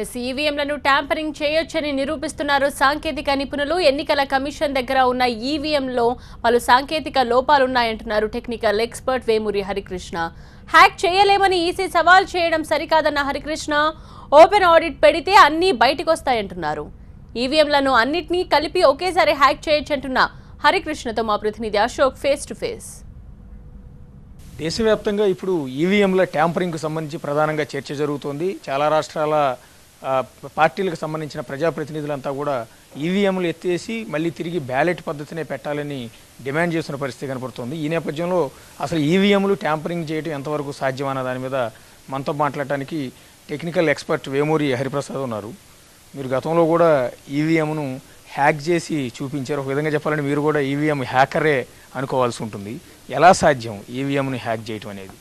Yes, ఈవీఎంలను tampering చేయొచ్చని నిరూపిస్తున్నారు సాంకేతిక నిపుణులు. ఎన్నికల కమిషన్ దగ్గర ఉన్న ఈవీఎంలో పలు సాంకేతిక లోపాలున్నాయంటున్నారు technical expert Vemuri Harikrishna. Hack చేయలేమని ఈసీ సవాల్ చేయడం సరికాదన్న హరికృష్ణ. ఓపెన్ ఆడిట్ పెడితే అన్నీ బయటకొస్తాయంటున్నారు. ఈవీఎంలను అన్నిటినీ కలిపి ఒకేసారి హ్యాక్ చేయొచ్చంటున్న హరికృష్ణతో మా ప్రతినిధి అశోక్ ఫేస్ టు ఫేస్. దేశవ్యాప్తంగా ఇప్పుడు ఈవీఎంల ట్యాంపరింగ్కు సంబంధించి ప్రధానంగా చర్చ జరుగుతోంది. చాలా రాష్ట్రాల పార్టీలకు సంబంధించిన ప్రజాప్రతినిధులంతా కూడా ఈవీఎంలు ఎత్తేసి మళ్ళీ తిరిగి బ్యాలెట్ పద్ధతినే పెట్టాలని డిమాండ్ చేస్తున్న పరిస్థితి కనపడుతుంది. ఈ నేపథ్యంలో అసలు ఈవీఎంలు ట్యాంపరింగ్ చేయడం ఎంతవరకు సాధ్యమన్న దాని మీద మనతో మాట్లాడటానికి టెక్నికల్ ఎక్స్పర్ట్ వేమూరి హరిప్రసాద్ ఉన్నారు. మీరు గతంలో కూడా ఈవీఎంను హ్యాక్ చేసి చూపించారు. ఒక విధంగా చెప్పాలంటే మీరు కూడా ఈవీఎం హ్యాకరే అనుకోవాల్సి ఉంటుంది. ఎలా సాధ్యం ఈవీఎంను హ్యాక్ చేయటం అనేది?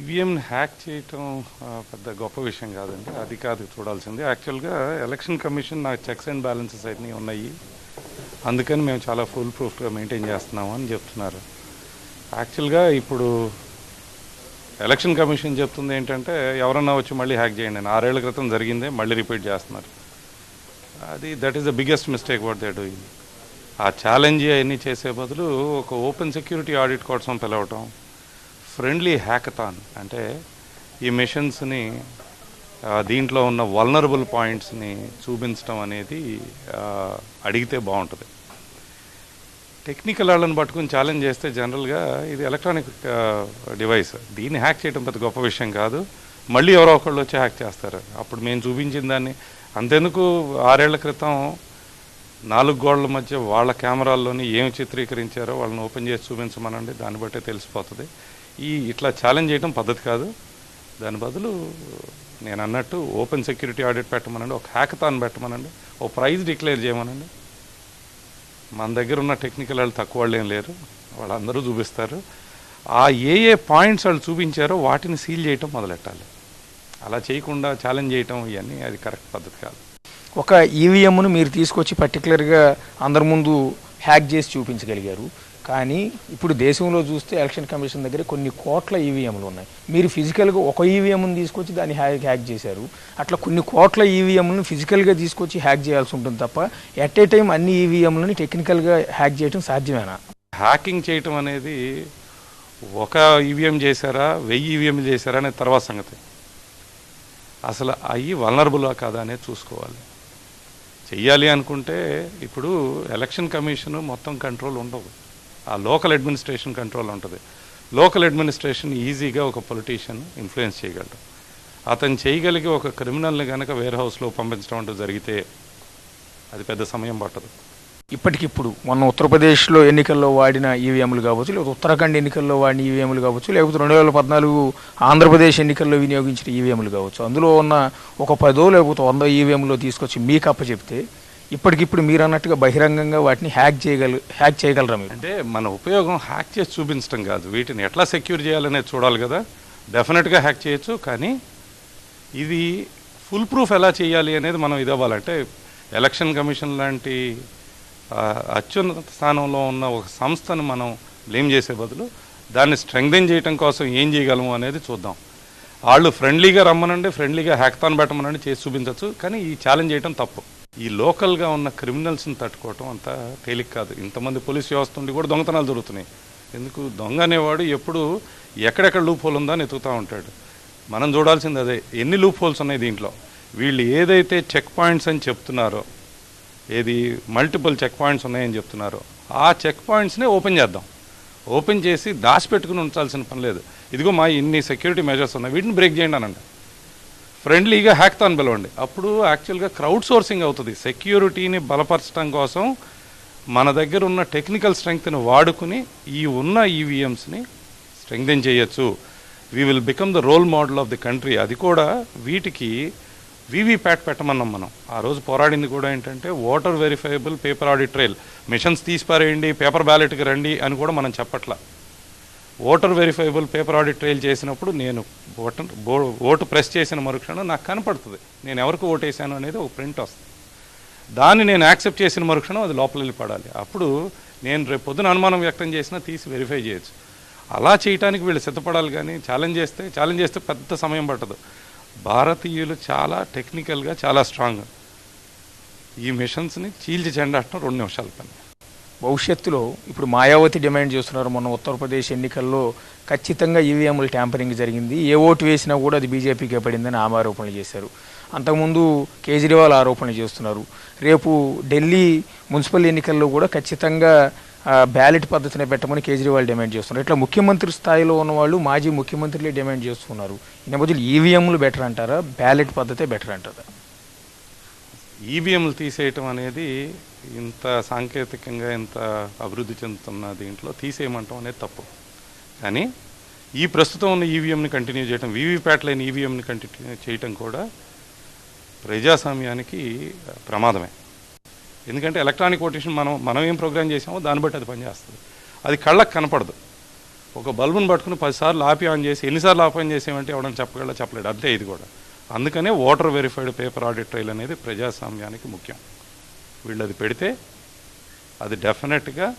ఈవీఎంని హ్యాక్ చేయటం పెద్ద గొప్ప విషయం కాదండి. అది కాదు చూడాల్సింది. యాక్చువల్గా ఎలక్షన్ కమిషన్ నాకు చెక్స్ అండ్ బ్యాలెన్సెస్ అన్నీ ఉన్నాయి. అందుకని మేము చాలా ఫుల్ ప్రూఫ్గా మెయింటైన్ చేస్తున్నాము అని చెప్తున్నారు. యాక్చువల్గా ఇప్పుడు ఎలక్షన్ కమిషన్ చెప్తుంది ఏంటంటే ఎవరన్నా వచ్చి మళ్ళీ హ్యాక్ చేయండి అని. ఆరేళ్ళ క్రితం జరిగిందే మళ్ళీ రిపీట్ చేస్తున్నారు. అది that is the biggest mistake what they doing ఆ ఛాలెంజ్ అవన్నీ చేసే బదులు ఒక ఓపెన్ సెక్యూరిటీ ఆడిట్ కోసం పిలవటం ఫ్రెండ్లీ హ్యాకథాన్ అంటే ఈ మిషన్స్ని దీంట్లో ఉన్న వల్నరబుల్ పాయింట్స్ని చూపించడం అనేది అడిగితే బాగుంటుంది. టెక్నికల్ వాళ్ళని పట్టుకుని ఛాలెంజ్ చేస్తే జనరల్గా ఇది ఎలక్ట్రానిక్ డివైస్ దీన్ని హ్యాక్ చేయడం పెద్ద గొప్ప విషయం కాదు. మళ్ళీ ఎవరో ఒకళ్ళు వచ్చి హ్యాక్ చేస్తారు. అప్పుడు మేము చూపించిన దాన్ని. అంతెందుకు ఆరేళ్ళ క్రితం నాలుగు గోడల మధ్య వాళ్ళ కెమెరాల్లోని ఏమి చిత్రీకరించారో వాళ్ళని ఓపెన్ చేసి చూపించమనండి. దాన్ని బట్టే తెలిసిపోతుంది. ఈ ఇట్లా ఛాలెంజ్ చేయడం పద్ధతి కాదు. దాని బదులు నేను అన్నట్టు ఓపెన్ సెక్యూరిటీ ఆడిట్ పెట్టమనండి ఒక హ్యాకథాన్ పెట్టమనండి ఒక ప్రైజ్ డిక్లేర్ చేయమనండి. మన దగ్గర ఉన్న టెక్నికల్ వాళ్ళు తక్కువ వాళ్ళు ఏం లేరు వాళ్ళందరూ చూపిస్తారు. ఆ ఏ ఏ పాయింట్స్ వాళ్ళు చూపించారో వాటిని సీల్ చేయటం మొదలెట్టాలి. అలా చేయకుండా ఛాలెంజ్ చేయటం ఇవన్నీ అది కరెక్ట్ పద్ధతి కాదు. ఒక ఈవీఎంను మీరు తీసుకొచ్చి పర్టికులర్గా అందరి ముందు హ్యాక్ చేసి చూపించగలిగారు. కానీ ఇప్పుడు దేశంలో చూస్తే ఎలక్షన్ కమిషన్ దగ్గర కొన్ని కోట్ల ఈవీఎంలు ఉన్నాయి. మీరు ఫిజికల్గా ఒక ఈవీఎంను తీసుకొచ్చి దాన్ని హ్యాక్ హ్యాక్ చేశారు. అట్లా కొన్ని కోట్ల ఈవీఎంలను ఫిజికల్గా తీసుకొచ్చి హ్యాక్ చేయాల్సి ఉంటుంది తప్ప ఎట్ ఏ టైం అన్ని ఈవీఎంలని టెక్నికల్గా హ్యాక్ చేయడం సాధ్యమేనా? హ్యాకింగ్ చేయటం అనేది ఒక ఈవీఎం చేశారా వెయ్యి ఈవీఎం చేశారా అనేది తర్వాత సంగతి. అసలు అవి వలనరబులా కాదా అనేది చూసుకోవాలి. చెయ్యాలి అనుకుంటే ఇప్పుడు ఎలక్షన్ కమిషన్ మొత్తం కంట్రోల్ ఉండవు. ఆ లోకల్ అడ్మినిస్ట్రేషన్ కంట్రోల్ ఉంటుంది. లోకల్ అడ్మినిస్ట్రేషన్ ఈజీగా ఒక పొలిటీషియన్ ఇన్ఫ్లుయెన్స్ చేయగలడు. అతను చేయగలిగి ఒక క్రిమినల్ని కనుక వేర్ హౌస్లో పంపించడం అంటూ జరిగితే అది పెద్ద సమయం పట్టదు. ఇప్పటికిప్పుడు మన ఉత్తరప్రదేశ్లో ఎన్నికల్లో వాడిన ఈవీఎంలు కావచ్చు లేకపోతే ఉత్తరాఖండ్ ఎన్నికల్లో వాడిన ఈవీఎంలు కావచ్చు లేకపోతే రెండు వేల పద్నాలుగు ఆంధ్రప్రదేశ్ ఎన్నికల్లో వినియోగించిన ఈవీఎంలు కావచ్చు. అందులో ఉన్న ఒక పదో లేకపోతే వంద ఈవీఎంలో తీసుకొచ్చి మీకు అప్పచెప్తే ఇప్పటికిప్పుడు మీరు అన్నట్టుగా బహిరంగంగా వాటిని హ్యాక్ చేయగల హ్యాక్ చేయగలరా మీరు? అంటే మన ఉపయోగం హ్యాక్ చేసి చూపించడం కాదు. వీటిని ఎట్లా సెక్యూర్ చేయాలనేది చూడాలి కదా. డెఫినెట్గా హ్యాక్ చేయొచ్చు కానీ ఇది ఫుల్ ప్రూఫ్ ఎలా చేయాలి అనేది మనం ఇది అవ్వాలంటే ఎలక్షన్ కమిషన్ లాంటి అత్యున్నత స్థానంలో ఉన్న ఒక సంస్థను మనం బ్లేమ్ చేసే బదులు దాన్ని స్ట్రెంగ్దెన్ చేయడం కోసం ఏం చేయగలము అనేది చూద్దాం. వాళ్ళు ఫ్రెండ్లీగా రమ్మనండి ఫ్రెండ్లీగా హ్యాక్తాన్ పెట్టమనండి చేసి చూపించవచ్చు కానీ ఈ ఛాలెంజ్ చేయడం తప్పు. ఈ లోకల్గా ఉన్న క్రిమినల్స్ని తట్టుకోవటం అంత తేలిక కాదు. ఇంతమంది పోలీస్ వ్యవస్థ ఉండి కూడా దొంగతనాలు జరుగుతున్నాయి. ఎందుకు? దొంగ అనేవాడు ఎప్పుడు ఎక్కడెక్కడ లూప్ హోల్ ఉందా అని ఎతుకుతూ ఉంటాడు. మనం చూడాల్సింది అదే. ఎన్ని లూప్ హోల్స్ ఉన్నాయి దీంట్లో? వీళ్ళు ఏదైతే చెక్ పాయింట్స్ అని చెప్తున్నారో ఏది మల్టిపుల్ చెక్ పాయింట్స్ ఉన్నాయని చెప్తున్నారో ఆ చెక్ పాయింట్స్నే ఓపెన్ చేద్దాం. ఓపెన్ చేసి దాచిపెట్టుకుని ఉంచాల్సిన పని లేదు. ఇదిగో మా ఇన్ని సెక్యూరిటీ మెజర్స్ ఉన్నాయి. వీటిని బ్రేక్ చేయండి అనండి. ఫ్రెండ్లీగా హ్యాక్థాన్ పిలవండి. అప్పుడు యాక్చువల్గా క్రౌడ్ సోర్సింగ్ అవుతుంది. సెక్యూరిటీని బలపరచడం కోసం మన దగ్గర ఉన్న టెక్నికల్ స్ట్రెంగ్త్ని వాడుకుని ఈ ఉన్న ఈవీఎంస్ని స్ట్రెంగ్థెన్ చేయొచ్చు. We will become the role model of the country అది కూడా వీటికి వీవీప్యాట్ పెట్టమన్నాం మనం. ఆ రోజు పోరాడింది కూడా ఏంటంటే voter verifiable paper audit trail machines తీసిపారేయండి paper బ్యాలెట్కి రండి అని కూడా మనం చెప్పట్లా. Voter verifiable paper audit trail చేసినప్పుడు నేను ఓటర్ ఓటు ప్రెస్ చేసిన మరుక్షణం నాకు కనపడుతుంది. నేను ఎవరికి ఓటేసాను అనేది ఒక ప్రింట్ వస్తుంది. దాన్ని నేను యాక్సెప్ట్ చేసిన మరుక్షణం అది లోపల వెళ్ళి పడాలి అప్పుడు నేను రేపు పొద్దున అనుమానం వ్యక్తం చేసినా తీసి వెరిఫై చేయొచ్చు. అలా చేయటానికి వీళ్ళు సిద్ధపడాలి కానీ ఛాలెంజ్ చేస్తే ఛాలెంజ్ చేస్తే పెద్ద సమయం పట్టదు. భారతీయులు చాలా టెక్నికల్గా చాలా స్ట్రాంగ్ ఈ మిషన్స్ని చీల్చి చెండాటం రెండు నిమిషాల పని. భవిష్యత్తులో ఇప్పుడు మాయావతి డిమాండ్ చేస్తున్నారు. మొన్న ఉత్తరప్రదేశ్ ఎన్నికల్లో ఖచ్చితంగా ఈవీఎంలు ట్యాంపరింగ్ జరిగింది. ఏ ఓటు వేసినా కూడా అది బీజేపీకే పడిందని ఆమె ఆరోపణలు చేశారు. అంతకుముందు కేజ్రీవాల్ ఆరోపణలు చేస్తున్నారు. రేపు ఢిల్లీ మున్సిపల్ ఎన్నికల్లో కూడా ఖచ్చితంగా బ్యాలెట్ పద్ధతిని పెట్టమని కేజ్రీవాల్ డిమాండ్ చేస్తున్నారు. ఇట్లా ముఖ్యమంత్రి స్థాయిలో ఉన్నవాళ్ళు మాజీ ముఖ్యమంత్రులే డిమాండ్ చేస్తున్నారు. ఈ నేపథ్యంలో ఈవీఎంలు బెటర్ అంటారా? బ్యాలెట్ పద్ధతే బెటర్ అంటారా? ఈవీఎంలు తీసేయటం అనేది ఇంత సాంకేతికంగా ఇంత అభివృద్ధి చెందుతున్న దీంట్లో తీసేయమంటాం అనేది తప్పు. కానీ ఈ ప్రస్తుతం ఉన్న ఈవీఎంని కంటిన్యూ చేయటం వీవీప్యాట్ లేని ఈవీఎంని కంటిన్యూ చేయటం కూడా ప్రజాస్వామ్యానికి ప్రమాదమే. ఎందుకంటే ఎలక్ట్రానిక్ ఓటేషన్ మనం మనం ఏం ప్రోగ్రామ్ చేసామో దాన్ని బట్టి అది పనిచేస్తుంది. అది కళ్ళకు కనపడదు. ఒక బల్బును పట్టుకుని పదిసార్లు ఆపి ఆన్ చేసి ఎన్నిసార్లు ఆఫ్ ఆన్ చేసేమంటే ఎవడని చెప్పగల చెప్పలేడు. అంతే ఇది కూడా. అందుకనే voter verified paper audit trail అనేది ప్రజాస్వామ్యానికి ముఖ్యం. వీళ్ళు అది పెడితే అది డెఫినెట్గా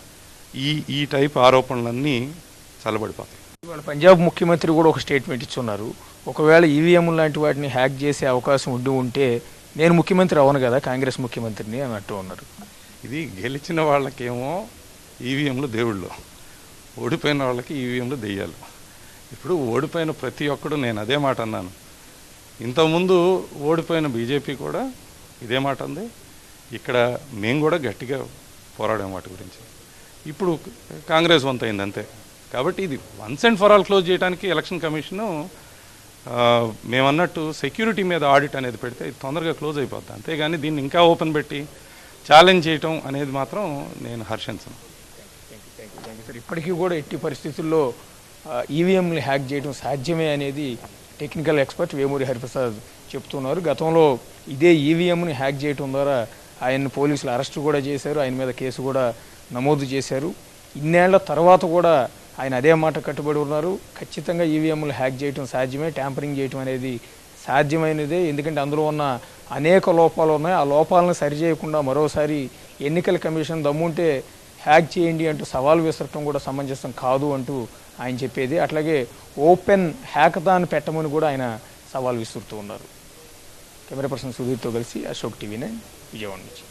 ఈ ఈ టైప్ ఆరోపణలన్నీ చల్లబడిపోతాయి. ఇవాళ పంజాబ్ ముఖ్యమంత్రి కూడా ఒక స్టేట్మెంట్ ఇచ్చున్నారు. ఒకవేళ ఈవీఎం లాంటి వాటిని హ్యాక్ చేసే అవకాశం ఉండి ఉంటే నేను ముఖ్యమంత్రి అవను కదా కాంగ్రెస్ ముఖ్యమంత్రిని అన్నట్టు ఉన్నారు. ఇది గెలిచిన వాళ్ళకేమో ఈవీఎంలు దేవుళ్ళు. ఓడిపోయిన వాళ్ళకి ఈవీఎంలు దెయ్యాలు. ఇప్పుడు ఓడిపోయిన ప్రతి ఒక్కడు నేను అదే మాట అన్నాను. ఇంతకుముందు ఓడిపోయిన బీజేపీ కూడా ఇదే మాట ఉంది ఇక్కడ మేము కూడా గట్టిగా పోరాడాం వాటి గురించి. ఇప్పుడు కాంగ్రెస్ వంత అయింది అంతే. కాబట్టి ఇది once and for all close చేయడానికి ఎలక్షన్ కమిషను మేమన్నట్టు సెక్యూరిటీ మీద ఆడిట్ అనేది పెడితే తొందరగా క్లోజ్ అయిపోద్ది. అంతేగాని దీన్ని ఇంకా ఓపెన్ పెట్టి ఛాలెంజ్ చేయటం అనేది మాత్రం నేను హర్షించను. సార్. ఇప్పటికీ కూడా ఎట్టి పరిస్థితుల్లో ఈవీఎంలు హ్యాక్ చేయడం సాధ్యమే అనేది టెక్నికల్ ఎక్స్పర్ట్ వేమూరి హరిప్రసాద్ చెప్తున్నారు. గతంలో ఇదే ఈవీఎంని హ్యాక్ చేయటం ద్వారా ఆయన్ని పోలీసులు అరెస్ట్ కూడా చేశారు. ఆయన మీద కేసు కూడా నమోదు చేశారు. ఇన్నేళ్ళ తర్వాత కూడా ఆయన అదే మాట కట్టుబడి ఉన్నారు. ఖచ్చితంగా ఈవీఎంలు హ్యాక్ చేయటం సాధ్యమే. ట్యాంపరింగ్ చేయటం అనేది సాధ్యమైనదే. ఎందుకంటే అందులో ఉన్న అనేక లోపాలు ఉన్నాయి. ఆ లోపాలను సరిచేయకుండా మరోసారి ఎన్నికల కమిషన్ దమ్ముంటే హ్యాక్ చేయండి అంటూ సవాల్ విసరటం కూడా సమంజసం కాదు అంటూ ఆయన చెప్పేది. అట్లాగే ఓపెన్ హ్యాకథాన్ పెట్టమని కూడా ఆయన సవాల్ విసురుతూ ఉన్నారు. కెమెరా పర్సన్ సుధీర్తో కలిసి అశోక్ టీవీ నైన్ విజయవాడ నుంచి.